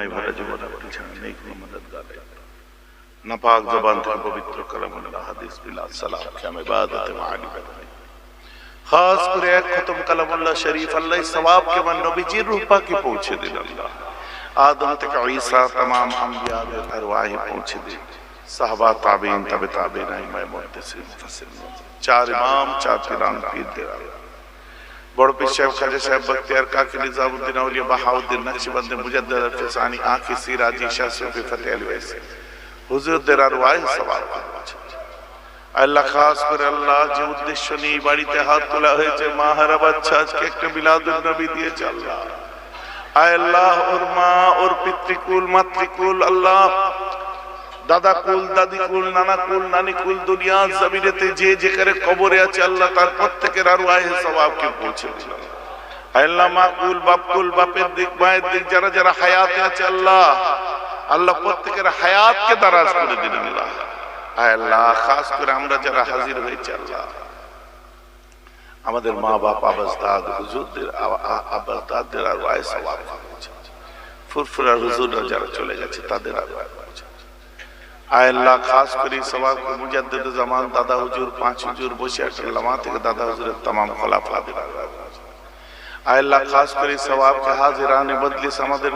भाई भरजवत पहचानने को मददगार नपाक जबान थे पवित्र करम अल्लाह हदीस बिला सलाम क्या में इबादत व आली बदने खास करे खत्म कलम अल्लाह शरीफ, अल्लाह सवाब के मन नबी जी, रूपा की पहुँचे दिल अल्लाह। आदम तक ईसा, तमाम अंबिया के अरवाह पहुँचे दिल साहबा, ताबीन, तबे ताबीन, इमाम, मुहद्दिसीन, मुफस्सिर चार इमाम, चार पीरान पीर दे বড় পীর সাহেব খাজা সাহেব বখতিয়ার কাকি নিজামউদ্দিন আউলিয়া বাহাউদ্দিন নকশবন্দি মুজাদ্দিদ ফিসানি আঁখি সিরাজি শাহ সুফি ফতেহ আলী ওয়াইসি হুজুরদের আর ওয়াই সওয়াল আল্লাহ খাস করে আল্লাহ যে উদ্দেশ্য নিয়ে বাড়িতে হাত তোলা হয়েছে মাহারা বাচ্চা আজকে একটা বিলাদুল নবী দিয়েছে আল্লাহ আয় আল্লাহ ওর মা ওর পিতৃকুল মাতৃকুল আল্লাহ দাদা কুল, দাদি কুল, নানা কুল, নানি কুল, দুনিয়া, জমিনেতে যে যেখানে কবরে আছে আল্লাহ তার প্রত্যেকের আর ওয়াহে সবাবকে পৌঁছে দিল। আল্লাহ, মা কুল, বাপ কুল, বাপের দিক, মায়ের দিক, যারা যারা হায়াতে আছে আল্লাহ আল্লাহ প্রত্যেকের হায়াতকে দারাজ করে দিলেন আল্লাহ। আল্লাহ, খাস করে আমরা যারা হাজির হয়েছে আল্লাহ। আমাদের মা বাপ আবাসদাদ, হুজুরদের আবাসদাদদের আর ওয়াহে সবাব ফুরফুরা হুজুররা যারা চলে গেছে, তাদের আর আয় আল্লাহ খাস করে সবাব মুজাদ্দিদ জামান দাদা হুজুর পাঁচ হুজুর বসে আল্লামা থেকে দাদা হুজুরের तमाम খলাফাদের আয় আল্লাহ খাস করে সবাব কে হাজিরানে বদলিস আমাদের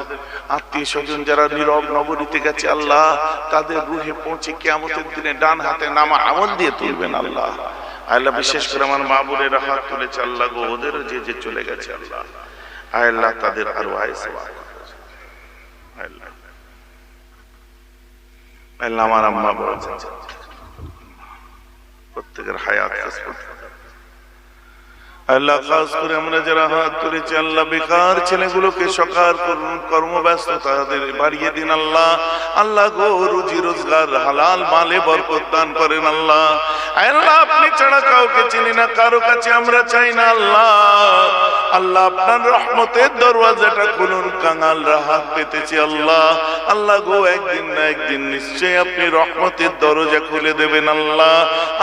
আত্মীয় স্বজন যারা নীরব নবনীতে গেছে আল্লাহ তাদের রুহে পৌঁছে কিয়ামতের দিনে ডান হাতে নামা আমল দিয়ে তুলবেন আল্লাহ আল্লাহ বিশেষ করে আমার মা বোনের হাত তুলেছে আল্লাহ গো ওদের যে যে চলে গেছে আল্লাহ আয় আল্লাহ তাদের আরো আয় সবাব আল্লাহ আমার আম্মা বড় প্রত্যেকের হায়াত আল্লাহ খাস করে আমরা যারা হাত তুলেছি আল্লাহ বেকার ছেলেগুলোকে সকার কর্মব্যস্ত তাদের বাড়িয়ে দিন আল্লাহ আল্লাহ গো রুজি রোজগার হালাল মালে বরকত দান করেন আল্লাহ আল্লাহ আপনি ছাড়া কাউকে চিনি না কারও কাছে আমরা চাই না আল্লাহ আল্লাহ আপনার রহমতের দরওয়াজাটা খুলুন, কাঙাল রাহাত পেতেছি আল্লাহ। আল্লাহ গো, একদিন না একদিন নিশ্চয়ই আপনি রহমতের দরজা খুলে দেবেন আল্লাহ।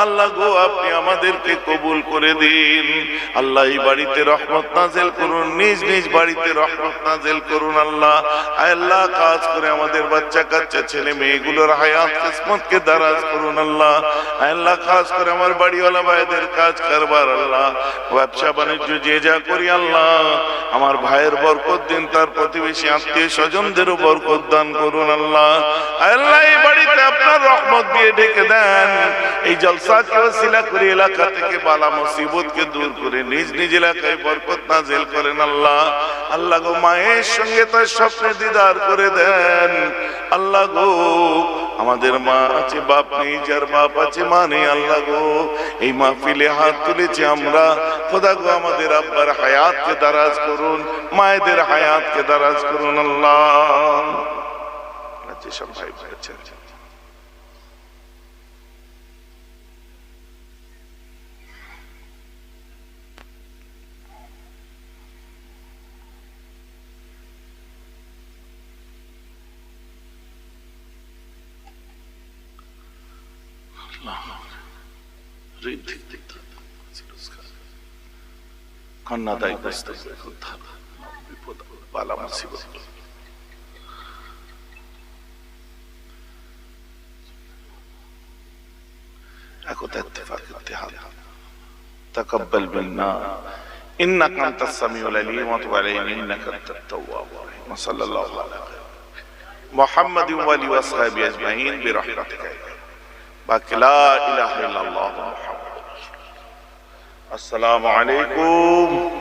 আল্লাহ গো, আপনি আমাদেরকে কবুল করে দিন। আল্লাহ এই বাড়িতে রহমত নাজেল করুন, নিজ নিজ বাড়িতে রহমত নাজেল করুন আল্লাহ। আল্লাহ, কাজ করে আমাদের বাচ্চা কাচ্চা, ছেলে মেয়েগুলোর হায়াত, কিসমতকে দারাজ করুন আল্লাহ। আল্লাহ খাস করে আমার বাড়িওয়ালা ভাইদের কাজ কারবার আল্লাহ। ব্যবসা বাণিজ্য যে যা করি আল্লাহ। আমার ভাইয়ের বরকত দিন, তার প্রতিবেশী আত্মীয় স্বজনদেরও বরকত দান করুন আল্লাহ। আল্লাহ, এই বাড়িতে আপনার রহমত দিয়ে ঢেকে দেন। এই জলসাকে ওসিলা করে এলাকা থেকে বালা মুসিবতকে দূর করে নিজ নিজ এলাকায় বরকত নাজেল করেন আল্লাহ। আল্লাহ গো, মায়ের সঙ্গে তার স্বপ্নে দিদার করে দেন। আল্লাহ গো আমাদের মা আছে, বাপ নেই, যার বাপ আছে, মা নেই, আল্লাহ গো। এই মাহফিলে হাত তুলেছি আমরা। খোদা গো, আমাদের আব্বার হায়াতকে দারাজ করুন, মায়েদের হায়াতকে দারাজ করুন, আল্লাহ। যেসব ভাই ভাই আছেন কন্যাদায়গ্রস্ত উদ্ধার বিপদ বালা মুসিবত একতা اتفاق اتحاد تقبل منا انك انت السميع العليم وتب علينا انك انت التواب الرحيم وصلى الله على محمد وعلى واصحابه اجمعين برحمتك باقي لا إله إلا الله محمد السلام عليكم.